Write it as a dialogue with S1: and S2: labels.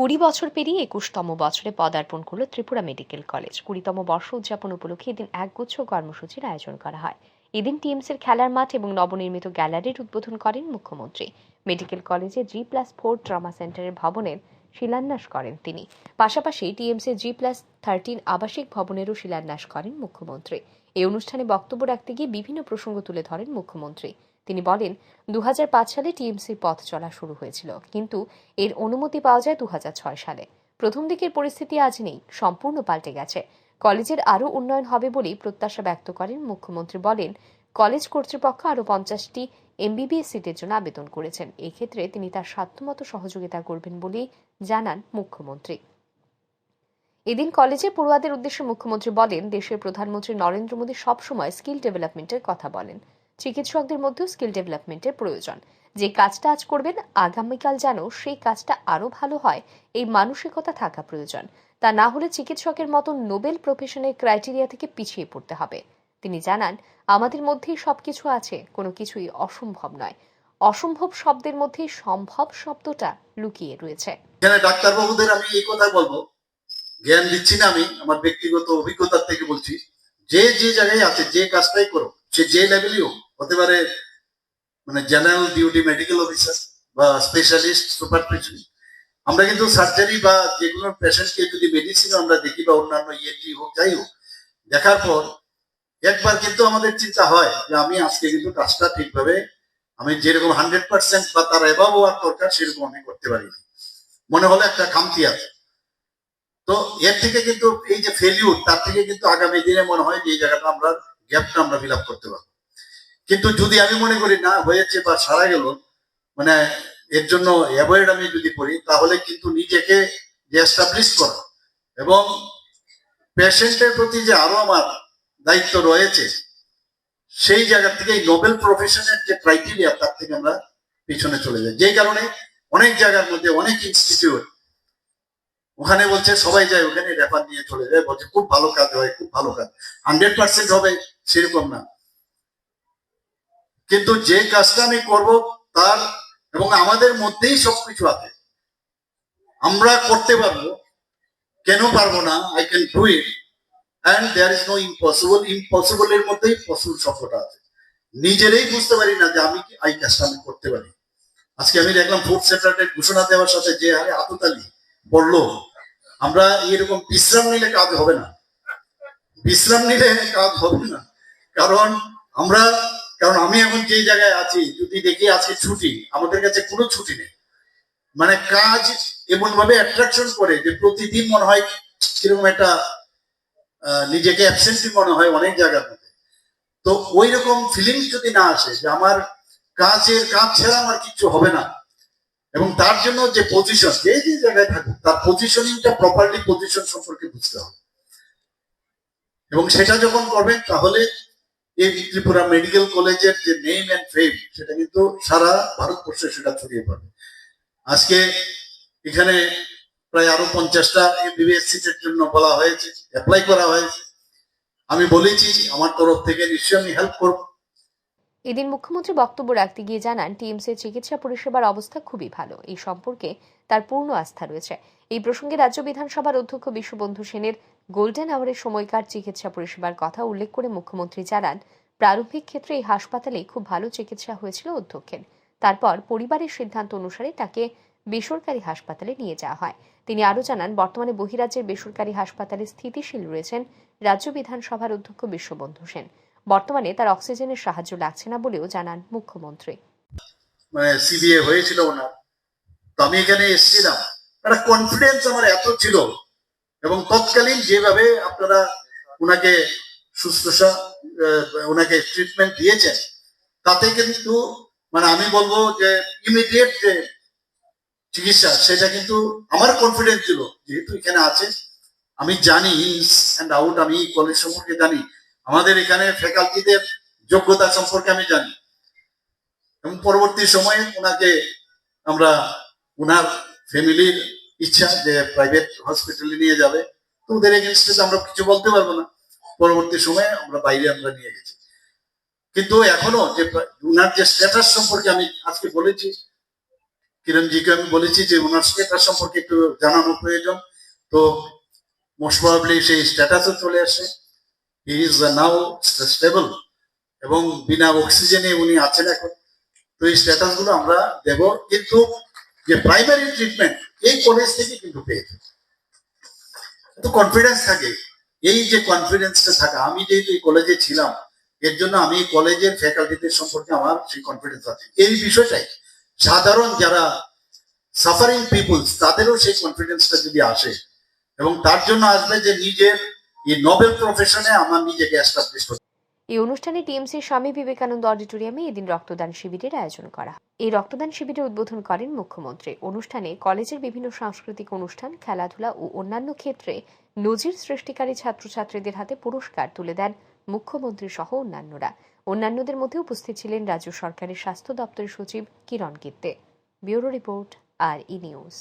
S1: কুড়ি বছর পেরিয়ে একুশতম বছরে পদার্পণ করল ত্রিপুরা মেডিকেল কলেজ। কুড়িতম বর্ষ উদযাপন উপলক্ষে এদিন একগুচ্ছ কর্মসূচির আয়োজন করা হয়। এদিন টিএমসির খেলার মাঠ এবং নবনির্মিত গ্যালারির উদ্বোধন করেন মুখ্যমন্ত্রী। মেডিকেল কলেজে জি প্লাস ফোর ট্রমা সেন্টারের ভবনের শিলান্যাস করেন তিনি। পাশাপাশি টিএমসি জি প্লাস থার্টিন আবাসিক ভবনেরও শিলান্যাস করেন মুখ্যমন্ত্রী। এই অনুষ্ঠানে বক্তব্য রাখতে গিয়ে বিভিন্ন প্রসঙ্গ তুলে ধরেন মুখ্যমন্ত্রী। তিনি বলেন দু হাজার পাঁচ সালে টিএমসির পথ চলা শুরু হয়েছিল, কিন্তু এর অনুমতি পাওয়া যায় দু হাজার ছয় সালে। প্রথম দিকের পরিস্থিতি আজ নেই, সম্পূর্ণ পাল্টে গেছে। কলেজের আরও উন্নয়ন হবে বলেই প্রত্যাশা ব্যক্ত করেন মুখ্যমন্ত্রী, বলেন, কলেজ কর্তৃপক্ষ আরও পঞ্চাশটি এমবিবিএস সিটের জন্য আবেদন করেছেন। এক্ষেত্রে তিনি তার সাধ্যমতো সহযোগিতা করবেন বলেই জানান মুখ্যমন্ত্রী। এদিন কলেজের পড়ুয়াদের উদ্দেশ্যে মুখ্যমন্ত্রী বলেন, দেশের প্রধানমন্ত্রী নরেন্দ্র মোদী সবসময় স্কিল ডেভেলপমেন্টের কথা বলেন। চিকিৎসকদের মধ্যেও স্কিল ডেভেলপমেন্টের প্রয়োজন। যে কাজটা আজ করবেন, আগামীকাল যেন সেই কাজটা আরও ভালো হয়, এই মানসিকতা থাকা প্রয়োজন। তা না হলে চিকিৎসকের মতো নোবেল প্রফেশনের ক্রাইটেরিয়া থেকে পিছিয়ে পড়তে হবে। তিনি জানান, আমাদের মধ্যেই সবকিছু আছে, কোনো কিছুই অসম্ভব নয়। অসম্ভব শব্দের মধ্যে সম্ভব শব্দটা লুকিয়ে রয়েছে।
S2: ডাক্তারবাবুদের আমি এই কথা বলব। জ্ঞান দিচ্ছি না আমি, আমার ব্যক্তিগত অভিজ্ঞতার থেকে বলছি। যে যে জায়গায় আছে, যে কাজটাই করো সে যে লেভেলই হোক হতে পারে মানে জেনারেল ডিউটি মেডিকেল অফিসার বা স্পেশালিস্ট সুপার স্পেশালিস্ট আমরা কিন্তু সার্জারি বা যে কোনো পেশেন্টকে যদি মেডিসিন আমরা দেখি বা অন্যান্য ইএনটি হোক, যাই হোক, দেখার পর একবার কিন্তু আমাদের চিন্তা হয় যে আমি আজকে কিন্তু কাজটা ঠিকভাবে, আমি যেরকম হান্ড্রেড পার্সেন্ট বা তার এভাব হওয়ার দরকার সেরকম আমি করতে পারিনি মনে হলো একটা খামতি আছে। তো এর থেকে কিন্তু এই যে ফেলিউর তার থেকে কিন্তু আগামী দিনে মনে হয় যে এই জায়গাটা আমরা গ্যাপটা আমরা ফিল করতে পারব। কিন্তু যদি আমি মনে করি না হয়েছে বা সারা গেল মানে এর জন্য অ্যাভয়েড আমি যদি করি, তাহলে কিন্তু নিজেকে করা। এবং পেশেন্টের প্রতি যে আরও আমার দায়িত্ব রয়েছে, সেই জায়গা থেকে এই নোবেল প্রফেশনের যে ক্রাইটেরিয়া তার থেকে আমরা পিছনে চলে যাই। যেই কারণে অনেক জায়গার মধ্যে অনেক ইনস্টিটিউট ওখানে বলছে, সবাই যায় ওখানে রেফার নিয়ে চলে যায়, বলছে খুব ভালো কাজ হয়, খুব ভালো কাজ। হান্ড্রেড পার্সেন্ট হবে, সেরকম না। কিন্তু যে কাজটা আমি করব, তার এবং আমাদের মধ্যেই সবকিছু আছে। আমরা করতে পারব, কেন পারব না I can do it and there is no impossible impossible এর মধ্যেই পসিবল শব্দটা আছে। নিজেরাই বুঝতে পারি না যে আমি কি এই কাজটা আমি করতে পারি। আজকে আমি দেখলাম ফুড স্যাটারডে ঘোষণা দেওয়ার সাথে যে হারে আততালি পড়ল আমরা এরকম বিশ্রাম নিলে কাজ হবে না। বিশ্রাম নিলে কাজ হবে না। কারণ আমরা কারণ আমি এখন যে জায়গায় আছি, যদি দেখি আজকে ছুটি, আমাদের কাছে কোনো ছুটি নেই। মানে কাজ এমন ভাবে অ্যাট্রাকশন করে যে প্রতিদিন মনে হয় কীরকম একটা নিজেকে অ্যাবসেন্টি মনে হয় অনেক জায়গার মধ্যে। তো ওই রকম ফিলিংস যদি না আসে যে আমার কাজের, কাজ ছাড়া আমার কিছু হবে না, এবং তার জন্য যে পজিশন যে যে জায়গায় থাকুক, তার পজিশনিংটা প্রপারলি পজিশন সম্পর্কে বুঝতে হবে। এবং সেটা যখন করবেন, তাহলে এই ত্রিপুরা মেডিকেল কলেজের যে নেম অ্যান্ড ফেম সেটা কিন্তু সারা ভারতবর্ষে সেটা ছড়িয়ে পড়বে আজকে এখানে প্রায় আরও পঞ্চাশটা এমবিবিএস সিটের জন্য বলা হয়েছে অ্যাপ্লাই করা হয়েছে। আমি বলেছি, আমার তরফ থেকে নিশ্চয়ই আমি হেল্প করব।
S1: এদিন মুখ্যমন্ত্রী বক্তব্য রাখতে গিয়ে জানান টিএমসির চিকিৎসা পরিষেবার অবস্থা খুবই ভালো। এই সম্পর্কে তার পূর্ণ আস্থা রয়েছে। এই প্রসঙ্গে রাজ্য বিধানসভার অধ্যক্ষ বিশ্ববন্ধু সেনের গোল্ডেন আওয়ারের সময়কার চিকিৎসা পরিষেবার কথা উল্লেখ করে মুখ্যমন্ত্রী জানান, প্রারম্ভিক ক্ষেত্রে এই হাসপাতালে খুব ভালো চিকিৎসা হয়েছিল অধ্যক্ষের তারপর পরিবারের সিদ্ধান্ত অনুসারে তাকে বেসরকারি হাসপাতালে নিয়ে যাওয়া হয়। তিনি আরও জানান, বর্তমানে বহিরাজ্যের বেসরকারি হাসপাতালে স্থিতিশীল রয়েছেন রাজ্য বিধানসভার অধ্যক্ষ বিশ্ববন্ধু সেন। বর্তমানে তার অক্সিজেনের সাহায্য লাগছে না বলেও জানান মুখ্যমন্ত্রী।
S2: মানে সিবিএ হয়েছিল ওনার। তো আমি এখানে এসেছিলাম। একটা কনফিডেন্স আমার এত ছিল। এবং তৎকালীন যেভাবে আপনারা ওনাকে শুশ্রূষা ওনাকে ট্রিটমেন্ট দিয়েছেন, তাতে কিন্তু মানে আমি বলব যে ইমিডিয়েট যে চিকিৎসা, সেটা কিন্তু আমার কনফিডেন্স ছিল, যেহেতু এখানে আছে, আমি জানি অ্যান্ড আউট আমি কলেজ সম্পর্কে জানি, আমাদের এখানে ফ্যাকাল্টিদের যোগ্যতা সম্পর্কে আমি জানি। এবং পরবর্তী সময়ে ওনাকে আমরা ওনার ফ্যামিলির ইচ্ছা যে প্রাইভেট হসপিটালে নিয়ে যাবে। তো ওদের এগেনস্টে আমরা কিছু বলতে পারব না। পরবর্তী সময়ে আমরা বাইরে আমরা নিয়ে গেছি। কিন্তু এখনও যে ওনার যে স্ট্যাটাস সম্পর্কে আমি আজকে বলেছি, কিরণজিকে আমি বলেছি যে ওনার স্টেটাস সম্পর্কে একটু জানানো প্রয়োজন। তো মোস্ট প্রবাবলি সেই স্ট্যাটাসও চলে আসে। হি ইজ নাও স্টেবল এবং বিনা অক্সিজেনে উনি আছেন এখন। তো এই স্ট্যাটাসগুলো আমরা দেব। কিন্তু যে প্রাইমারি ট্রিটমেন্ট এই কলেজ থেকে কিন্তু পেয়ে পেয়েছে তো কনফিডেন্স থাকে। এই যে কনফিডেন্সটা থাকা, আমি যেহেতু এই কলেজে ছিলাম, এর জন্য আমি কলেজের ফ্যাকাল্টিদের সম্পর্কে আমার সেই কনফিডেন্স আছে। এই বিষয়টাই। সাধারণ যারা সাফারিং পিপুলস তাদেরও সেই কনফিডেন্সটা যদি আসে, এবং তার জন্য আসবে যে নিজের এই নোবেল প্রফেশনে আমার নিজেকে এস্টাবলিশ
S1: এই অনুষ্ঠানে টিএমসির স্বামী বিবেকানন্দ অডিটোরিয়ামে এদিন রক্তদান শিবিরের আয়োজন করা এই রক্তদান শিবিরের উদ্বোধন করেন মুখ্যমন্ত্রী। অনুষ্ঠানে কলেজের বিভিন্ন সাংস্কৃতিক অনুষ্ঠান, খেলাধুলা ও অন্যান্য ক্ষেত্রে নজির সৃষ্টিকারী ছাত্রছাত্রীদের হাতে পুরস্কার তুলে দেন মুখ্যমন্ত্রী সহ অন্যান্যরা। অন্যান্যদের মধ্যে উপস্থিত ছিলেন রাজ্য সরকারের স্বাস্থ্য দপ্তরের সচিব কিরণ গিত্তে। ব্যুরো রিপোর্ট, আর ই নিউজ।